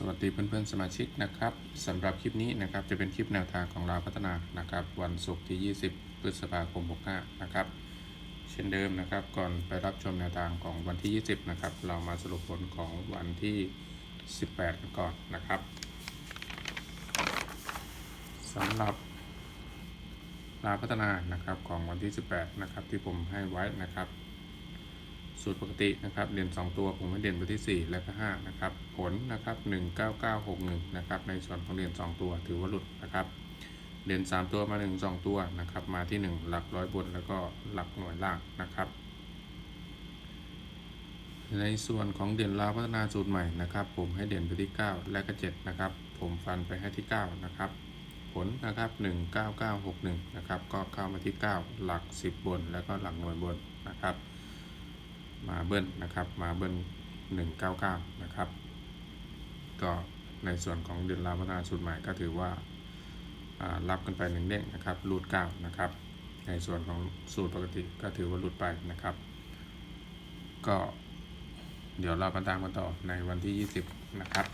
สวัสดีเพื่อนๆสมาชิกนะครับสำหรับคลิปนี้นะครับจะเป็นคลิปแนวทางของเราพัฒนานะครับ วันศุกร์ที่ 20 พฤษภาคม 65 นะครับ เช่นเดิมนะครับ ก่อนไปรับชมแนวทางของวันที่ 20 นะครับ เรามาสรุปผลของวันที่ 18กันก่อนนะครับสำหรับลาพัฒนานะครับของวันที่ 18 นะครับที่ผมให้ไว้นะครับ สูตรปกตินะครับเด่น 2 ตัวผมให้เด่นไปที่ 4 และก็5นะครับผลนะครับ19961นะครับในส่วนของเด่น 2 ตัวถือว่าหลุดนะครับเด่น 3 ตัวมา 1 2 ตัวนะครับมาที่ 1 หลักร้อยบนแล้วก็หลักหน่วยล่างนะครับในส่วนของเด่นลาวพัฒนาสูตรใหม่นะครับ ผมให้เด่นไปที่ 9 และก็7นะครับผมฟันไปให้ที่ 9 นะครับผลนะครับ19961นะครับก็เข้ามาที่ 9 หลัก 10 บน แล้วก็หลักหน่วยบนนะครับ มาเบิ้ลนะครับ มาเบิ้ล199 นะครับ ก็ในส่วนของเดือนลาพัฒนาสูตรใหม่ก็ถือว่าอ่ารับกันไปหนึ่งเด้งนะครับรูด9นะครับ ในส่วนของสูตรปกติก็ถือว่าหลุดไปนะครับ ก็เดี๋ยวเรามาตามกันต่อในวันที่ 20 นะครับ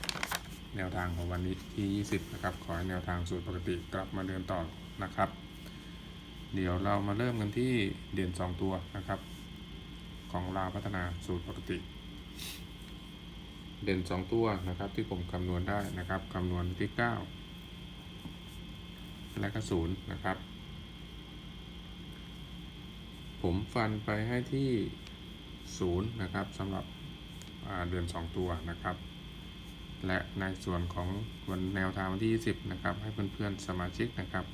แนวทางของวันนี้ที่ 20 นะครับ ขอให้แนวทางสูตรปกติกลับมาเดินต่อนะครับ เดี๋ยวเรามาเริ่มกันที่เด่น 2 ตัวนะครับ ของลาวพัฒนาสูตรปกติ เด่น 2 ตัวนะครับที่ผมคำนวณได้นะครับคำนวณที่ 9 และก็0นะครับ ผมฟันไปให้ที่ 0 นะครับสำหรับเดือน 2 ตัวนะครับและในส่วนของวันแนวทางวันที่ 20 นะครับ ให้เพื่อนๆสมาชิกนะครับ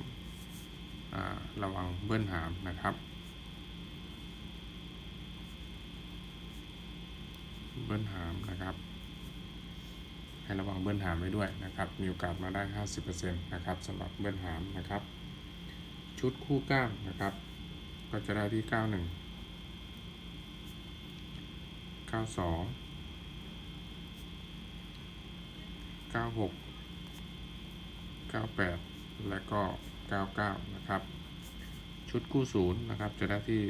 ระวังเบิ้ลหามนะครับ เบิ้ลหามนะครับ ให้ระวังเบิ้ลหามไว้ด้วยนะครับ มีโอกาสมาได้ 50%นะครับสำหรับเบิ้ลหามนะครับ ชุดคู่ก้ามนะครับ ก็จะได้ที่ 91 92 96 98 และก็ 99 นะครับ ชุดคู่ศูนย์นะครับ จะได้ที่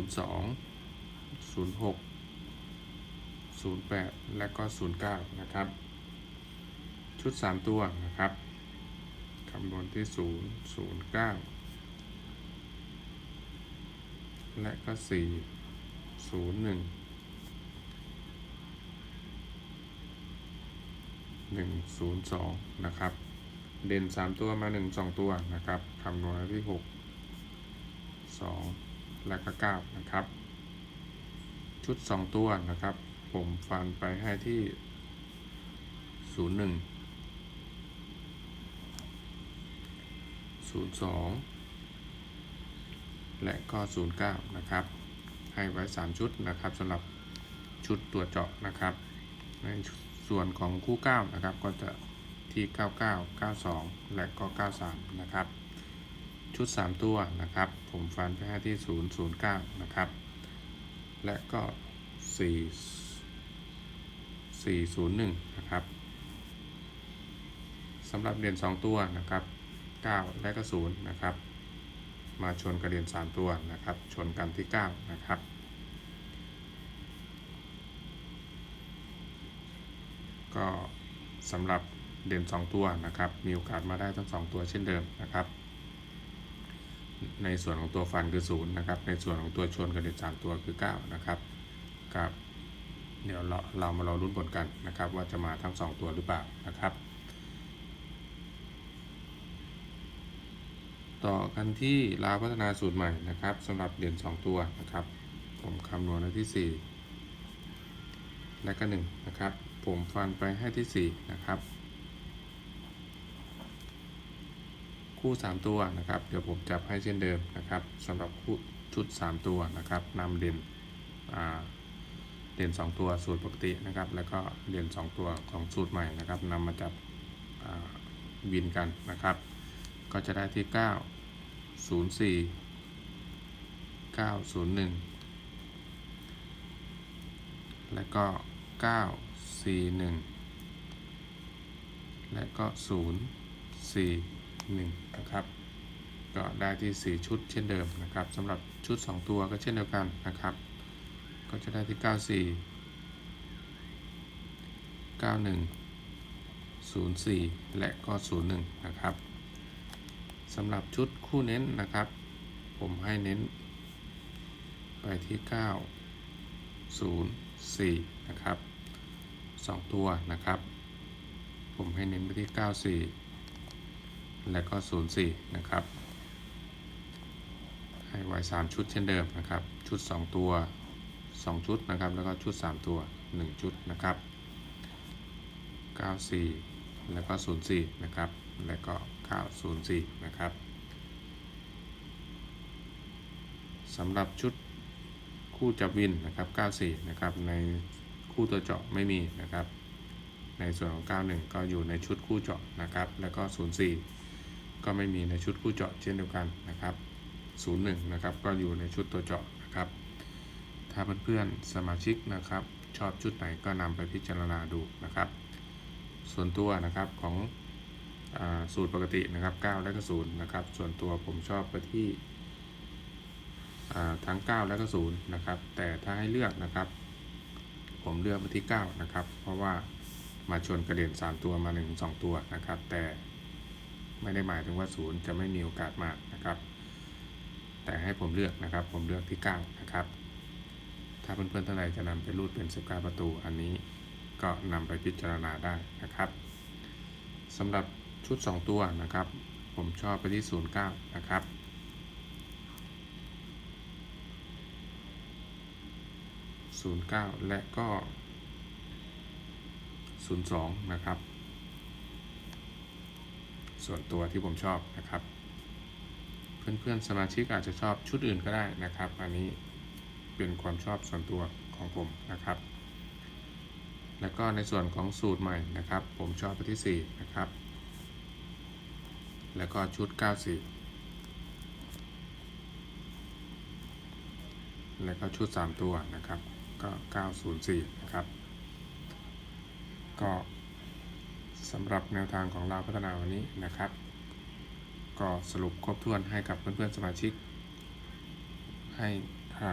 01 02 06 08 และก็ 09 นะครับ ชุด 3 ตัวนะครับคำนวณที่ 0 0 9 และก็ 4 0 1 1 0 2 นะครับ เด่น 3 ตัวมา 1 2 ตัวนะครับคำนวณที่ 6 2 และก็ 9 นะครับ ชุด 2 ตัวนะครับ ผมฟันไปให้ที่ 01 02 และก็ 09 นะครับ ให้ไว้ 3 ชุดนะครับสำหรับชุดตัวเจาะนะครับ ในส่วนของคู่ 9 นะครับ ก็จะที่ 99 92 และก็ 93 นะครับ ชุด 3 ตัวนะครับ ผมฟันไปให้ที่ 009 นะครับ และก็ 4 401 นะครับสำหรับเด่น2ตัวนะครับ 9 และก็ 0 นะครับ มาชนกระเด่น3ตัวนะครับ ชนกันที่ 9 นะครับก็สำหรับเด่น 2 ตัวนะครับ มีโอกาสมาได้ทั้ง 2 ตัวเช่นเดิมนะครับ ในส่วนของตัวฟันคือ0นะครับ ในส่วนของตัวชนกระเด็น3ตัวคือ 9 นะครับครับเดี๋ยวเราเรามารอรุ้นผลกันนะครับ ว่าจะมาทั้ง 2 ตัวหรือเปล่านะครับ ต่อกันที่ลาพัฒนาสูตรใหม่นะครับสำหรับเด่น2ตัวนะครับ ผมคำนวณไว้ที่ 4 และก็1นะครับ ผมฟันไปให้ที่ 4 นะครับ คู่ 3 ตัวนะครับ เดี๋ยวผมจับให้เช่นเดิมนะครับสำหรับคู่ชุด 3 ตัวนะครับนำเด่นเด่น 2 ตัวสูตรปกตินะครับ แล้วก็เด่น 2 ตัวของสูตรใหม่นะครับนำมาจับวินกันนะครับ ก็จะได้ที่ 9 0 4 9 0 1 และก็ 9 4 1 และก็ 0 4 1นะครับก็ได้ที่ 4 ชุดเช่นเดิมนะครับสำหรับชุด 2 ตัวก็เช่นเดียวกันนะครับ ก็จะได้ที่ 94 04 และก็ 01 นะครับสำหรับชุดคู่เน้นนะครับ ผมให้เน้น ไปที่ 9 0 4 นะครับ 2 ตัวนะครับ ผมให้เน้นไปที่ 94 และก็ 04 นะครับ ให้ไว้ 3 ชุดเช่นเดิมนะครับ ชุด 2 ตัว 2 ชุดนะครับ แล้วก็ชุด 3 ตัว 1 ชุดนะครับ 94 แล้วก็ 04 นะครับ แล้วก็ 904 นะครับสำหรับชุดคู่จับวินนะครับ 94 นะครับ ในคู่ตัวเจาะไม่มีนะครับ ในส่วนของ 91 ก็อยู่ในชุดคู่เจาะนะครับ แล้วก็ 04 ก็ไม่มีในชุดคู่เจาะเช่นเดียวกันนะครับ 01 นะครับ ก็อยู่ในชุดตัวเจาะนะครับ ถ้าเพื่อนๆสมาชิกนะครับ ชอบชุดไหนก็นำไปพิจารณาดูนะครับ ส่วนตัวนะครับของอสูตรปกตินะครับ 9 และก็0นะครับ ส่วนตัวผมชอบไปที่ทั้ง 9 และก็0นะครับ แต่ถ้าให้เลือกนะครับ ผมเลือกไปที่ 9 นะครับ เพราะว่ามาชนกระเด็น 3 ตัวมา 1 2 ตัวนะครับ แต่ ไม่ได้หมายถึงว่า0จะไม่มีโอกาสมากนะครับ แต่ให้ผมเลือกนะครับ ผมเลือกที่ 9 นะครับ ถ้าเพื่อนๆท่านใดจะนำไปรูดเป็น 19 ประตู อันนี้ก็นำไปพิจารณาได้นะครับสำหรับชุด 2 ตัวนะครับ ผมชอบไปที่ 09 นะครับ09 และก็ 02 นะครับ ส่วนตัวที่ผมชอบนะครับ เพื่อนๆสมาชิกอาจจะชอบชุดอื่นก็ได้นะครับ อันนี้เป็นความชอบส่วนตัวของผมนะครับ แล้วก็ในส่วนของสูตรใหม่นะครับ ผมชอบไปที่ 4 นะครับ แล้วก็ชุด 94 แล้วก็ชุด 3 ตัวนะครับ ก็ 904 นะครับ ก็ สำหรับแนวทางของเราพัฒนาวันนี้นะครับ ก็สรุปครบถ้วนให้กับเพื่อนๆสมาชิก ให้า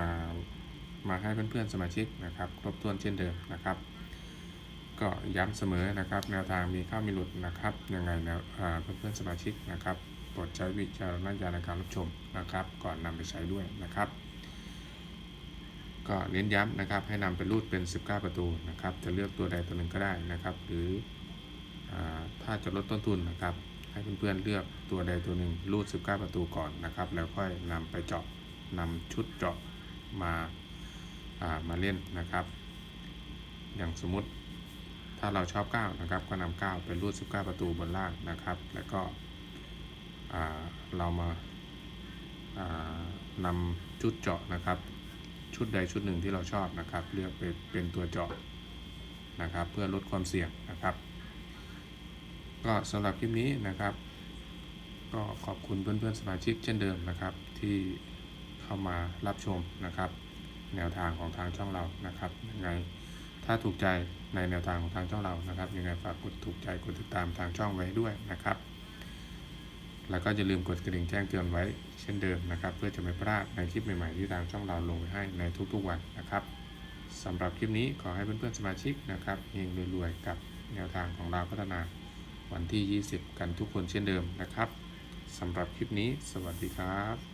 มาให้เพื่อนๆสมาชิกนะครับ ครบถ้วนเช่นเดิมนะครับ ก็ย้ำเสมอนะครับ แนวทางมีข้ามีหลุดนะครับยังไงแนวอ่าเพื่อนๆสมาชิกนะครับโปรดใช้วิจารณญาณในการรับชมนะครับ ก่อนนำไปใช้ด้วยนะครับ ก็เน้นย้ำนะครับให้นำไปรูดเป็น 19 ประตูนะครับ จะเลือกตัวใดตัวหนึ่งก็ได้นะครับ หรือ ถ้าจะลดต้นทุนนะครับ ให้เพื่อนๆเลือกตัวใดตัวหนึ่งรูด 19 ประตูก่อนนะครับ แล้วค่อยนำไปเจาะนำชุดเจาะมาามาเล่นนะครับ อย่างสมมติถ้าเราชอบ 9 นะครับ ก็นำ9ไปรูด 19 ประตูบนล่างนะครับ แล้วก็เรามาานำชุดเจาะนะครับ ชุดใดชุดหนึ่งที่เราชอบนะครับ เลือกเป็นเป็นตัวเจาะนะครับ เพื่อลดความเสี่ยงนะครับ ก็สำหรับคลิปนี้นะครับ ก็ขอบคุณเพื่อนๆสมาชิกเช่นเดิมนะครับ ที่เข้ามารับชมนะครับ แนวทางของทางช่องเรานะครับยังไงถ้าถูกใจในแนวทางของทางช่องเรานะครับยังไงฝากกดถูกใจกดติดตามทางช่องไว้ด้วยนะครับ แล้วก็อย่าลืมกดกระดิ่งแจ้งเตือนไว้เช่นเดิมนะครับ เพื่อจะไม่พลาดในคลิปใหม่ๆที่ทางช่องเราลงไว้ให้ในทุกๆวันนะครับสำหรับคลิปนี้ขอให้เพื่อนๆสมาชิกนะครับเฮงรวยๆกับแนวทางของเราพัฒนา วันที่ 20 กันทุกคนเช่นเดิมนะครับสำหรับคลิปนี้ สวัสดีครับ